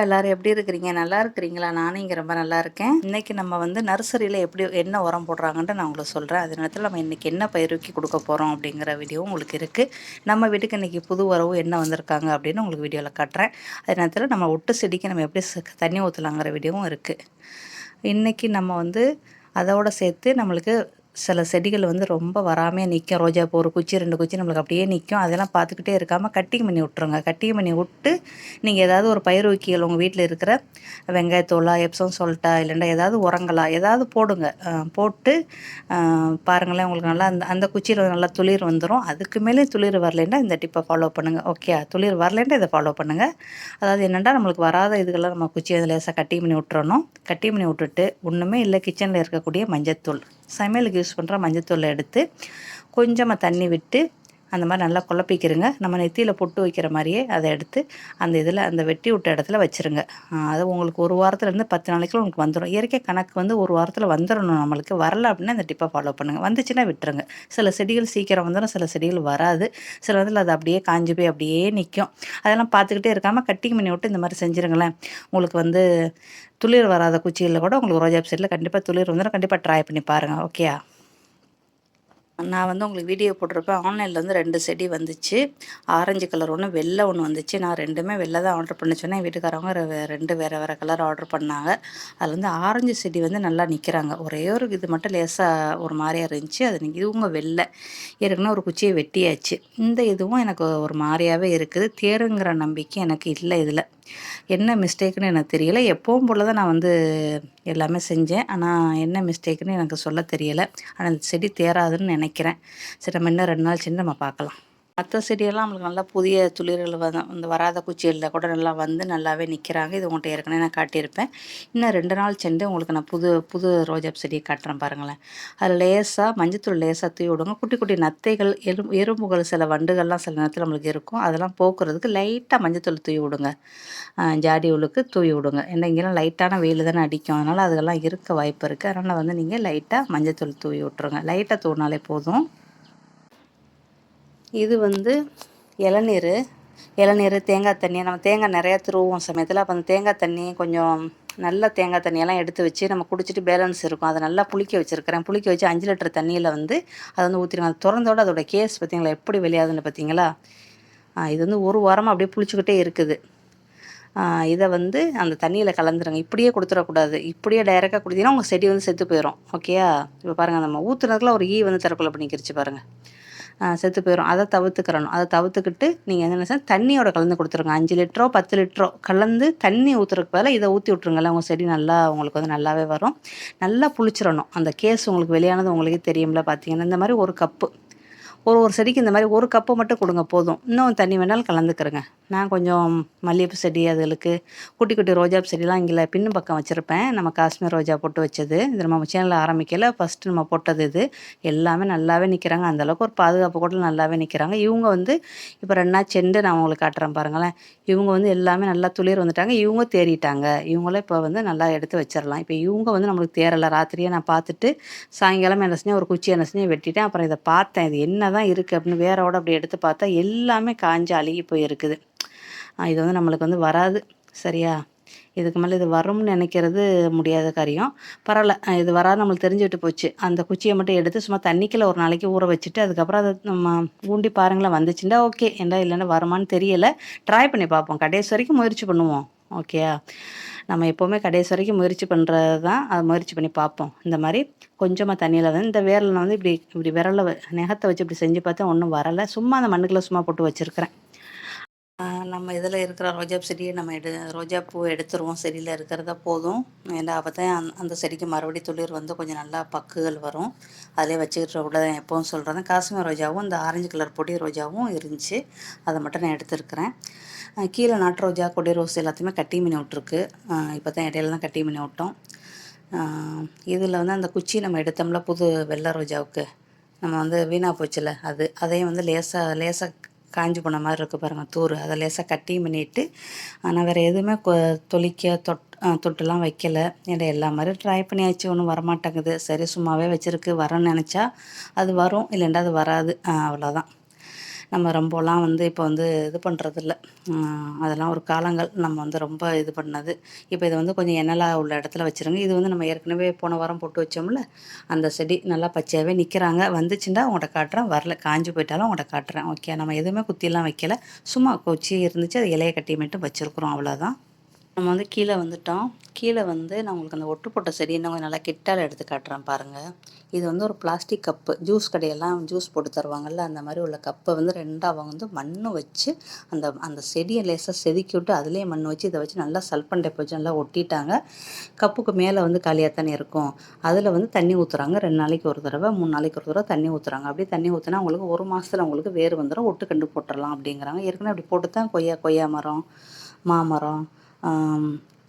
ஹாய்ப்பா எல்லாரும் எப்படி இருக்கிறீங்க? நல்லா இருக்கிறீங்களா? நானும் இங்கே ரொம்ப நல்லா இருக்கேன். இன்றைக்கி நம்ம வந்து நர்சரியில் எப்படி என்ன உரம் போடுறாங்கன்ட்டு நான் உங்களுக்கு சொல்கிறேன் அது நேரத்தில் நம்ம இன்றைக்கி என்ன பயிருக்கு கொடுக்க போகிறோம் அப்படிங்கிற வீடியோவும் உங்களுக்கு இருக்குது நம்ம வீட்டுக்கு இன்றைக்கி புது உறவு என்ன வந்திருக்காங்க அப்படின்னு உங்களுக்கு வீடியோவில் காட்டுறேன். அதே நேரத்தில் நம்ம ஒட்டு செடிக்கு நம்ம எப்படி தண்ணி ஊற்றலாங்கிற வீடியோவும் இருக்குது இன்றைக்கி நம்ம வந்து அதோடு சேர்த்து நம்மளுக்கு சில செடிகள் வந்து ரொம்ப வராமே நிற்கும் ரோஜா பூ ஒரு குச்சி ரெண்டு குச்சி நம்மளுக்கு அப்படியே நிற்கும் அதெல்லாம் பார்த்துக்கிட்டே இருக்காமல் கட்டிங் பண்ணி விட்ருங்க கட்டிங் பண்ணி விட்டு நீங்கள் ஏதாவது ஒரு பயிர் வைக்கிகள் உங்கள் வீட்டில் இருக்கிற வெங்காயத்தோலா எப்சம் சொல்லிட்டா இல்லைன்னா ஏதாவது உரங்களா ஏதாவது போடுங்க. போட்டு பாருங்களேன் உங்களுக்கு நல்லா அந்த அந்த குச்சியில் நல்லா துளிர் வந்துடும் அதுக்கு மேலே துளிர் வரலைன்னா இந்த டிப்பை ஃபாலோ பண்ணுங்கள் ஓகே துளிர் வரலைன்னா இதை ஃபாலோ பண்ணுங்கள் அதாவது என்னென்னா நம்மளுக்கு வராத இதுக்கெல்லாம் நம்ம குச்சி அதில் லேசாக கட்டி பண்ணி விட்டுறணும். கட்டி பண்ணி விட்டுட்டு ஒன்றுமே இல்லை கிச்சனில் இருக்கக்கூடிய மஞ்சத்தூள். சமையலுக்கு யூஸ் பண்ணுற மஞ்சத்தூளை எடுத்து கொஞ்சமாக தண்ணி விட்டு அந்த மாதிரி நல்லா குழப்பிக்கிறங்க. நம்ம நெத்தியில் பொட்டு வைக்கிற மாதிரியே அதை எடுத்து அந்த இதில் அந்த வெட்டி விட்ட இடத்துல வச்சுருங்க. அது உங்களுக்கு ஒரு வாரத்துலேருந்து பத்து நாளைக்குள்ள உங்களுக்கு வந்துடும் இயற்கை கணக்கு வந்து ஒரு வாரத்தில் வந்துடணும் நம்மளுக்கு. வரல அப்படின்னா அந்த டிப்பை ஃபாலோ பண்ணுங்கள் வந்துச்சுன்னா விட்டுருங்க. சில செடிகள் சீக்கிரம் வந்துடும் சில செடிகள் வராது. சில இதில் அது அப்படியே காஞ்சி போய் அப்படியே நிற்கும் அதெல்லாம் பார்த்துக்கிட்டே இருக்காமல் கட்டிங் பண்ணி விட்டு இந்த மாதிரி செஞ்சுருங்களேன். உங்களுக்கு வந்து துளிர் வராத குச்சிகளில் கூட உங்களுக்கு ரோஜா செடியில் கண்டிப்பாக துளிர் வந்துடும் கண்டிப்பாக ட்ரை பண்ணி பாருங்கள் ஓகேயா நான் வந்து உங்களுக்கு வீடியோ போட்டிருப்பேன். ஆன்லைனில் வந்து ரெண்டு செடி வந்துச்சு. ஆரஞ்சு கலர் ஒன்று வெள்ளை ஒன்று வந்துச்சு. நான் ரெண்டுமே வெள்ளை தான் ஆர்டர் பண்ண சொன்னேன். வீட்டுக்காரவங்க ரெண்டு வேறு வேறு கலர் ஆர்டர் பண்ணாங்க. அதில் வந்து ஆரஞ்சு செடி வந்து நல்லா நிற்கிறாங்க ஒரே ஒரு இது மட்டும் லேசாக ஒரு மாதிரியாக இருந்துச்சு. அது இதுவும் வெள்ளை. ஏற்கனவே ஒரு குச்சியை வெட்டியாச்சு. இந்த இதுவும் எனக்கு ஒரு மாதிரியாகவே இருக்குது. தேருங்கிற நம்பிக்கை எனக்கு இல்லை இதில். என்ன மிஸ்டேக்குன்னு எனக்கு தெரியலை. எப்பவும் போல் தான் நான் வந்து எல்லாமே செஞ்சேன். ஆனால் என்ன மிஸ்டேக்குன்னு எனக்கு சொல்ல தெரியலை. ஆனால் அந்த செடி தேராதுன்னு நினைக்கிறேன். சரி நம்ம இன்னும் ரெண்டு நாள் சென்று நம்ம பார்க்கலாம். மற்ற செடியெல்லாம் நம்மளுக்கு நல்லா புதிய துளிர்கள் வந்து இந்த வராத குச்சிகளில் கூட நல்லா வந்து நல்லாவே நிற்கிறாங்க இது உங்கள்கிட்ட ஏற்கனவே நான் காட்டியிருப்பேன். இன்னும் ரெண்டு நாள் சென்று உங்களுக்கு நான் புது புது ரோஜா செடியை காட்டுறேன் பாருங்களேன். அதில் லேசாக மஞ்சத்தூள் லேசாக தூவி விடுங்க. குட்டி குட்டி நத்தைகள் எறும்பு எறும்புகள் சில வண்டுகள்லாம் சில நேரத்தில் நம்மளுக்கு இருக்கும். அதெல்லாம் போக்குறதுக்கு லைட்டாக மஞ்சத்தூள் தூவி விடுங்க. ஜாடி உள்ளுக்கு தூவி விடுங்க. ஏன்னா இங்கெல்லாம் லைட்டான வெயில் தானே அடிக்கும். அதனால் அதெல்லாம் இருக்க வாய்ப்பு இருக்குது அதனால் வந்து நீங்கள் லைட்டாக மஞ்சத்தூள் தூவி விட்ருங்க லைட்டாக தூவினாலே போதும். இது வந்து இளநீர். இளநீர் தேங்காய் தண்ணி நம்ம தேங்காய் நிறையா திருவோம் சமயத்தில் அப்போ அந்த தேங்காய் தண்ணி கொஞ்சம் நல்ல தேங்காய் தண்ணியெல்லாம் எடுத்து வச்சு நம்ம குடிச்சிட்டு பேலன்ஸ் இருக்கும். அதை நல்லா புளிக்க வச்சுருக்கிறேன். புளிக்க வச்சு அஞ்சு லிட்டர் தண்ணியில் வந்து அதை வந்து ஊற்றிடுவேன் அது திறந்தோட அதோட கேஸ் பார்த்தீங்களா? எப்படி வெளியாகுதுன்னு பார்த்தீங்களா? இது வந்து ஒரு வாரமாக அப்படியே புளிச்சிக்கிட்டே இருக்குது. இதை வந்து அந்த தண்ணியில் கலந்துருங்க. இப்படியே கொடுத்துடக்கூடாது. இப்படியே டைரெக்டாக கொடுத்தீங்கன்னா உங்கள் செடி வந்து செத்து போயிடும் ஓகேயா இப்போ பாருங்கள் நம்ம ஊற்றுனதுக்குள்ள ஒரு ஈ வந்து தற்கொலை பண்ணிக்கிருச்சு பாருங்கள் செத்து போயிடும் அதை தவிர்த்துக்கிறணும். அதை தவிர்த்துக்கிட்டு நீங்கள் என்ன தண்ணியோட கலந்து கொடுத்துருங்க. அஞ்சு லிட்டரோ பத்து லிட்டரோ கலந்து தண்ணி ஊற்றுறதுக்கு பதிலாக இதை ஊற்றி விட்ருங்கல்ல உங்கள் செடி நல்லா உங்களுக்கு வந்து நல்லாவே வரும். நல்லா புளிச்சிடணும். அந்த கேஸ் உங்களுக்கு வெளியானது உங்களுக்கே தெரியும்ல பார்த்தீங்கன்னா இந்த மாதிரி ஒரு கப்பு ஒரு ஒரு செடிக்கு இந்த மாதிரி ஒரு கப்பு மட்டும் கொடுங்க போதும். இன்னும் தண்ணி வேணாலும் கலந்துக்கிறேங்க. நான் கொஞ்சம் மல்லிகைப்பூ செடி அதுகளுக்கு குட்டி குட்டி ரோஜா செடிலாம் இங்கே பின்னு பக்கம் வச்சுருப்பேன். நம்ம காஷ்மீர் ரோஜா போட்டு வச்சது. இது நம்ம சேனலில் ஆரம்பிக்கல. ஃபஸ்ட்டு நம்ம போட்டது இது. எல்லாமே நல்லாவே நிற்கிறாங்க அந்தளவுக்கு ஒரு பாதுகாப்பு கூட நல்லாவே நிற்கிறாங்க இவங்க வந்து இப்போ ரெண்டா செண்டு நான் உங்களுக்கு காட்டுறேன் பாருங்களேன். இவங்க வந்து எல்லாமே நல்லா துளிர் வந்துட்டாங்க. இவங்க தேறிட்டாங்க. இவங்களும் இப்போ வந்து நல்லா எடுத்து வச்சிடலாம். இப்போ இவங்க வந்து நம்மளுக்கு தேரலை ராத்திரியே நான் பார்த்துட்டு சாயங்காலம் என்ன செஞ்சேன்? ஒரு குச்சி என்ன செஞ்சேன்? வெட்டிட்டேன். அப்புறம் இதை பார்த்தேன். இது என்ன தான் இருக்குது அப்படின்னு வேரோட அப்படி எடுத்து பார்த்தா எல்லாமே காஞ்சி அழுகி போயிருக்குது. இது வந்து நம்மளுக்கு வந்து வராது. சரியா? இதுக்கு மேலே இது வரும்னு நினைக்கிறது முடியாத காரியம். பரவாயில்ல. இது வராது நம்மளுக்கு தெரிஞ்சுட்டு போச்சு. அந்த குச்சியை மட்டும் எடுத்து சும்மா தண்ணிக்கில் ஒரு நாளைக்கு ஊற வச்சுட்டு அதுக்கப்புறம் அதை நம்ம ஊண்டி பாருங்களேன் வந்துச்சுண்டா ஓகே. ஏண்டா இல்லைன்னா வருமானு தெரியலை. ட்ரை பண்ணி பார்ப்போம். கடைசி வரைக்கும் முயற்சி பண்ணுவோம். ஓகேயா நம்ம எப்போவுமே கடைசி வரைக்கும் முயற்சி பண்ணுறது தான் அதை முயற்சி பண்ணி பார்ப்போம். இந்த மாதிரி கொஞ்சமாக தண்ணியில் வந்து இந்த வேரில் வந்து இப்படி இப்படி விரலை நெகத்தை வச்சு இப்படி செஞ்சு பார்த்தா ஒன்றும் வரலை. சும்மா அந்த மண்ணுக்குள்ளே சும்மா போட்டு வச்சுருக்கிறேன். நம்ம இதில் இருக்கிற ரோஜா செடியை நம்ம எடு ரோஜா பூ எடுத்துருவோம். செடியில் இருக்கிறத போதும். ஏன்னா அப்போ தான் அந் அந்த செடிக்கு மறுபடியும் துளிர் வந்து கொஞ்சம் நல்லா பக்குகள் வரும். அதிலே வச்சுக்கிட்டு கூட எப்போவும் சொல்கிறேன் காஷ்மீர் ரோஜாவும் இந்த ஆரஞ்சு கலர் பொடி ரோஜாவும் இருந்துச்சு. அதை மட்டும் நான் எடுத்துருக்கிறேன். கீழே நாட்டு ரோஜா கொடி ரோஸ் எல்லாத்தையுமே கட்டி மீன் விட்ருக்கு இப்போ தான் இடையில தான் கட்டி மீன் விட்டோம். இதில் வந்து அந்த குச்சி நம்ம எடுத்தோம்ல புது வெள்ளை ரோஜாவுக்கு. நம்ம வந்து வீணாக போச்சுல அது அதையும் வந்து லேசாக லேசாக காஞ்சி போன மாதிரி இருக்குது பாருங்கள் தூர் அதை லேசாக கட்டியும் பண்ணிவிட்டு ஆனால் வேறு எதுவுமே தொளிக்க தொட் தொட்டுலாம் வைக்கலை. ஏன்னா எல்லா மாதிரி ட்ரை பண்ணியாச்சு. ஒன்றும் வரமாட்டேங்குது. சரி சும்மாவே வச்சுருக்கு. வரேன்னு நினச்சா அது வரும். இல்லைண்டா அது வராது. அவ்வளோதான் நம்ம ரொம்பலாம் வந்து இப்போ வந்து இது பண்ணுறதில்ல அதெல்லாம் ஒரு காலங்கள் நம்ம வந்து ரொம்ப இது பண்ணது. இப்போ இதை வந்து கொஞ்சம் எண்ணலாக உள்ள இடத்துல வச்சுருங்க. இது வந்து நம்ம ஏற்கனவே போன வாரம் போட்டு வச்சோம்ல அந்த செடி நல்லா பச்சையாகவே நிற்கிறாங்க வந்துச்சுன்னா உங்கள்கிட்ட காட்டுறேன். வரல காஞ்சி போயிட்டாலும் உங்கள்கிட்ட காட்டுறேன். ஓகே நம்ம எதுவுமே குத்தியெல்லாம் வைக்கல. சும்மா கொச்சி இருந்துச்சு அது இலையை கட்டி மட்டும் வச்சுருக்குறோம். அவ்வளோதான் நம்ம வந்து கீழே வந்துட்டோம். கீழே வந்து நான் உங்களுக்கு அந்த ஒட்டு போட்ட செடி இன்னும் கொஞ்சம் நல்லா கிட்டால் எடுத்து காட்டுறேன் பாருங்கள் இது வந்து ஒரு பிளாஸ்டிக் கப்பு ஜூஸ் கடையெல்லாம் ஜூஸ் போட்டு தருவாங்கள்ல அந்த மாதிரி உள்ள கப்பை வந்து ரெண்டாக அவங்க வந்து மண் வச்சு அந்த அந்த செடியை லேசாக செதுக்கி விட்டு அதுலேயே மண் வச்சு இதை வச்சு நல்லா சல்பண்டை வச்சு நல்லா ஒட்டிட்டாங்க. கப்புக்கு மேலே வந்து காலியாக தானே இருக்கும். அதில் வந்து தண்ணி ஊற்றுறாங்க ரெண்டு நாளைக்கு ஒரு தடவை மூணு நாளைக்கு ஒரு தடவை தண்ணி ஊற்றுறாங்க அப்படியே தண்ணி ஊற்றினா உங்களுக்கு ஒரு மாதத்தில் உங்களுக்கு வேறு வந்துடும் ஒட்டு கண்டு போட்டுடலாம் அப்படிங்கிறாங்க. ஏற்கனவே அப்படி போட்டு தான் கொய்யா கொய்யா மரம் மாமரம்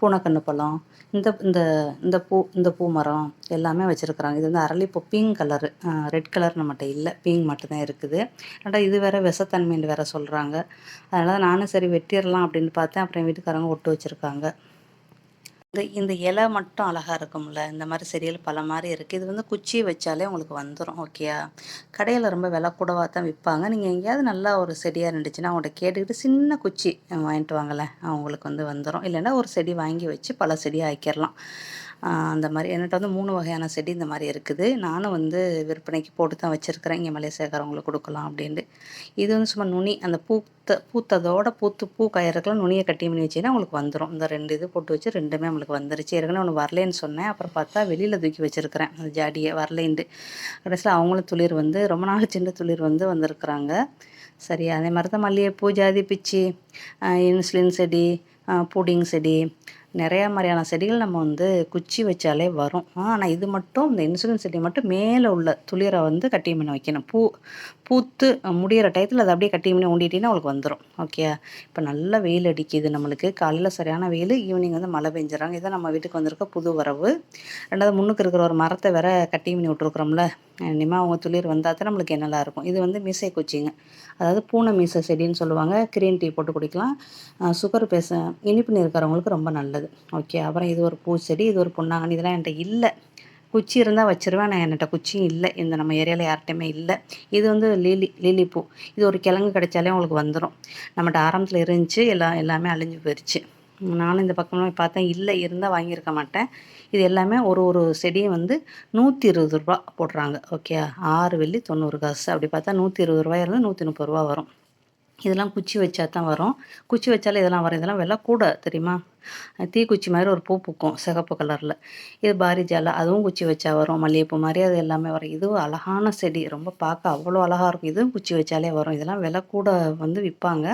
பூனைக்கன்று பழம் இந்த இந்த இந்த பூ இந்த பூ மரம் எல்லாமே வச்சுருக்குறாங்க. இது வந்து அரளிப்பூ பிங்க் கலரு ரெட் கலர் நம்மகிட்ட இல்லை. பிங்க் மட்டும்தான் இருக்குது. ஆனால் இது வேறு விஷத்தன்மைன்னு வேறு சொல்கிறாங்க அதனால் நானும் சரி வெட்டிடலாம் அப்படின்னு பார்த்தேன். அப்புறம் வீட்டுக்காரங்க ஒட்டு வச்சுருக்காங்க. இந்த இந்த இலை மட்டும் அழகாக இருக்கும்ல? இந்த மாதிரி செடிகள் பல மாதிரி இருக்குது இது வந்து குச்சி வச்சாலே உங்களுக்கு வந்துடும் ஓகேயா கடையில் ரொம்ப விலை கூடவாக தான் விற்பாங்க நீங்கள் எங்கேயாவது நல்லா ஒரு செடியாக இருந்துச்சுன்னா அவங்கள்ட்ட கேட்டுக்கிட்டு சின்ன குச்சி வாங்கிட்டு வாங்கலை அவங்களுக்கு வந்து வந்துடும் இல்லைன்னா ஒரு செடி வாங்கி வச்சு பல செடியாக ஆக்கிடலாம் அந்த மாதிரி. என்கிட்ட வந்து மூணு வகையான செடி இந்த மாதிரி இருக்குது. நானும் வந்து விற்பனைக்கு போட்டு தான் வச்சுருக்கிறேன். இங்கே மலேசியாக்காரவங்களுக்கு கொடுக்கலாம் அப்படின்ட்டு. இது வந்து சும்மா நுனி அந்த பூத்த பூத்ததோட பூத்து பூ கயிறுக்கெல்லாம் நுனியை கட்டி பண்ணி வச்சிங்கன்னா உங்களுக்கு வந்துடும் இந்த ரெண்டு இது போட்டு வச்சு ரெண்டுமே நம்மளுக்கு வந்துருச்சு. ஏற்கனவே ஒன்று வரலேன்னு சொன்னேன். அப்புறம் பார்த்தா வெளியில் தூக்கி வச்சுருக்கிறேன். அந்த ஜாடியை வரலேன்ட்டு. கடைசியில் அவங்களும் துளிர் வந்து ரொம்ப நாள் சின்ன துளிர் வந்து வந்திருக்குறாங்க. சரி அதே மாதிரி தான் மல்லிகைப்பூ ஜாதி பிச்சி இன்சுலின் செடி புடிங் செடி நிறையா மாதிரியான செடிகள் நம்ம வந்து குச்சி வச்சாலே வரும். ஆனால் இது மட்டும் இந்த இன்சுலின் செடி மட்டும் மேலே உள்ள துளிரை வந்து கட்டி பண்ண வைக்கணும். பூ பூத்து முடிகிற டயத்தில் அதை அப்படியே கட்டி பண்ணி ஊண்டிட்டிங்கன்னா உங்களுக்கு வந்துடும் ஓகே இப்போ நல்ல வெயில் அடிக்குது நம்மளுக்கு. காலையில் சரியான வெயில் ஈவினிங் வந்து மழை பெஞ்சிடறாங்க இதான் நம்ம வீட்டுக்கு வந்திருக்க புது வரவு. ரெண்டாவது முன்னுக்கு இருக்கிற ஒரு மரத்தை வேற கட்டி பண்ணி விட்ருக்குறோம்ல இனிமேல் அவங்க துளிர் வந்தால் தான் நம்மளுக்கு என்னெல்லாம் இருக்கும். இது வந்து மீசை குச்சிங்க. அதாவது பூனை மீசை செடின்னு சொல்லுவாங்க. கிரீன் டீ போட்டு குடிக்கலாம். சுகர் பேச இனிப்பு இருக்கிறவங்களுக்கு ரொம்ப நல்லது. ஓகே அப்புறம் இது ஒரு பூச்செடி இது ஒரு பொன்னாங்கன்னு இதெல்லாம் என்கிட்ட இல்லை. குச்சி இருந்தால் வச்சுருவேன். நான் என்கிட்ட குச்சியும் இல்லை. இந்த நம்ம ஏரியாவில் யார்கிட்டையுமே இல்லை. இது வந்து லிலி லீலி பூ இது ஒரு கிழங்கு கிடைச்சாலே உங்களுக்கு வந்துடும் நம்மகிட்ட ஆரம்பத்தில் இருந்துச்சு. எல்லாம் எல்லாமே அழிஞ்சு போயிடுச்சு நானும் இந்த பக்கம்லாம் பார்த்தேன். இல்லை இருந்தால் வாங்கியிருக்க மாட்டேன். இது எல்லாமே ஒரு ஒரு செடியும் வந்து நூற்றி இருபது ரூபா போடுறாங்க. ஓகே ஆறு வெள்ளி தொண்ணூறு காசு. அப்படி பார்த்தா நூற்றி இருபது ரூபாயிருந்து நூற்றி முப்பது ரூபா வரும். இதெல்லாம் குச்சி வச்சா தான் வரும். குச்சி வச்சாலே இதெல்லாம் வரும். இதெல்லாம் விலை கூட தெரியுமா? தீக்குச்சி மாதிரி ஒரு பூ பூக்கும் சிகப்பு கலரில். இது பாரிஜாலா அதுவும் குச்சி வச்சா வரும். மல்லிகைப்பூ மாதிரி அது எல்லாமே வரும். இதுவும் அழகான செடி. ரொம்ப பார்க்க அவ்வளோ அழகாக இருக்கும். இதுவும் குச்சி வச்சாலே வரும். இதெல்லாம் விலை கூட வந்து விற்பாங்க.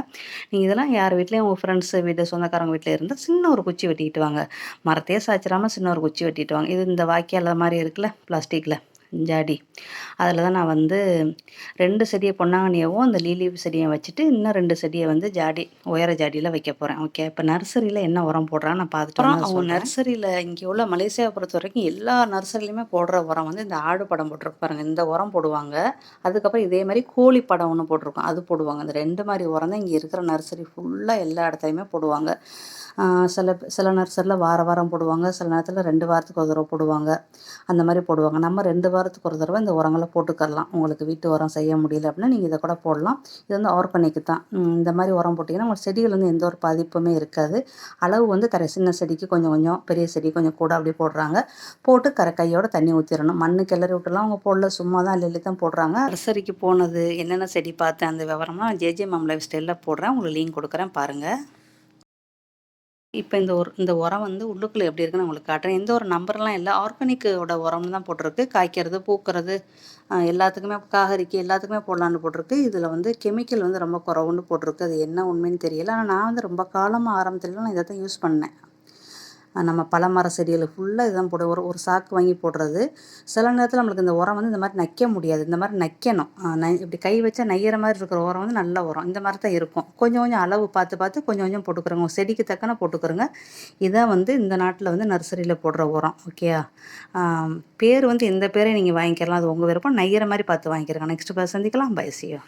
நீங்கள் இதெல்லாம் யார் வீட்லேயும் உங்கள் ஃப்ரெண்ட்ஸு வீடு சொந்தக்காரங்க வீட்டில் இருந்தால் சின்ன ஒரு குச்சி வெட்டிக்கிட்டு வாங்க. மரத்தையே சாய்ச்சிடாமல் சின்ன ஒரு குச்சி வெட்டிட்டு வாங்க. இது இந்த வாய்க்கால் மாதிரி இருக்குல்ல பிளாஸ்டிக்கில் ஜாடி அதில் தான் நான் வந்து ரெண்டு செடியை பொன்னாங்கண்ணியவும் அந்த லீலி செடியை வச்சுட்டு இன்னும் ரெண்டு செடியை வந்து ஜாடி உயர ஜாடியில் வைக்க போகிறேன் ஓகே இப்போ நர்சரியில் என்ன உரம் போடுறான்னு நான் பார்த்துட்டு அவங்க நர்சரியில் இங்கே உள்ள மலேசியாவை பொறுத்த வரைக்கும் எல்லா நர்சரிலையுமே போடுற உரம் வந்து இந்த ஆடு படம் போட்டிருக்கு பாருங்கள் இந்த உரம் போடுவாங்க. அதுக்கப்புறம் இதே மாதிரி கோழி படம் ஒன்று போட்டிருக்கோம். அது போடுவாங்க. அந்த ரெண்டு மாதிரி உரம் தான் இங்கே இருக்கிற நர்சரி ஃபுல்லாக எல்லா இடத்துலையுமே போடுவாங்க. சில சில நர்சரியில் வார வாரம் போடுவாங்க. சில நேரத்தில் ரெண்டு வாரத்துக்கு ஒரு தடவை போடுவாங்க. அந்த மாதிரி போடுவாங்க. நம்ம ரெண்டு வாரத்துக்கு ஒரு தடவை இந்த உரங்களை போட்டுக்கரலாம் உங்களுக்கு வீட்டு உரம் செய்ய முடியல அப்படின்னா நீங்கள் இதை கூட போடலாம். இது வந்து ஆர்கானிக் தான். இந்த மாதிரி உரம் போட்டிங்கன்னா உங்கள் செடிகள் வந்து எந்த ஒரு பாதிப்புமே இருக்காது. அளவு வந்து கரை சின்ன செடிக்கு கொஞ்சம் கொஞ்சம் பெரிய செடி கொஞ்சம் கூட அப்படி போடுறாங்க. போட்டு கரை கையோட தண்ணி ஊற்றிடணும் மண்ணு கிளறி விட்டுலாம் அவங்க போடல. சும்மா தான் இல்லை தான் போடுறாங்க. நர்சரிக்கு போனது என்னென்ன செடி பார்த்தேன் அந்த விவரமாக ஜேஜே மேம் லைஃப் ஸ்டைலில் போடுறேன். உங்களுக்கு லிங்க் கொடுக்குறேன் பாருங்கள் இப்போ இந்த ஒரு இந்த உரம் வந்து உள்ளுக்குள்ளே எப்படி இருக்குன்னு உங்களுக்கு காட்டுறேன். எந்த ஒரு நம்பர்லாம் இல்லை. ஆர்கானிக்கோட உரம்னு தான் போட்டிருக்கு. காய்க்கிறது பூக்கிறது எல்லாத்துக்குமே காகரிக்கு எல்லாத்துக்குமே போடலான்னு போட்டிருக்கு. இதில் வந்து கெமிக்கல் வந்து ரொம்ப குறவுன்னு போட்டிருக்கு. அது என்ன உண்மைன்னு தெரியல. ஆனால் நான் வந்து ரொம்ப காலமாக ஆரம்பத்துலலாம் இதை தான் யூஸ் பண்ணேன். நம்ம பழமர செடிகள் ஃபுல்லாக இதுதான் போட ஒரு ஒரு சாக்கு வாங்கி போடுறது. சில நேரத்தில் நம்மளுக்கு இந்த உரம் வந்து இந்த மாதிரி நைக்க முடியாது. இந்த மாதிரி நைக்கணும். நை இப்படி கை வச்சா நையிற மாதிரி இருக்கிற உரம் வந்து நல்ல உரம். இந்த மாதிரி தான் இருக்கும். கொஞ்சம் கொஞ்சம் அளவு பார்த்து பார்த்து கொஞ்சம் கொஞ்சம் போட்டுக்கிறோங்க. செடிக்கு தக்கன போட்டுக்கிறோங்க. இதான் வந்து இந்த நாட்டில் வந்து நர்சரியில் போடுற உரம். ஓகேயா பேர் வந்து இந்த பேரை நீங்கள் வாங்கிக்கலாம். அது உங்கள் விருப்பம். நையிற மாதிரி பார்த்து வாங்கிக்கிறங்க. நெக்ஸ்ட் பேர் சந்திக்கலாம். பயசியோ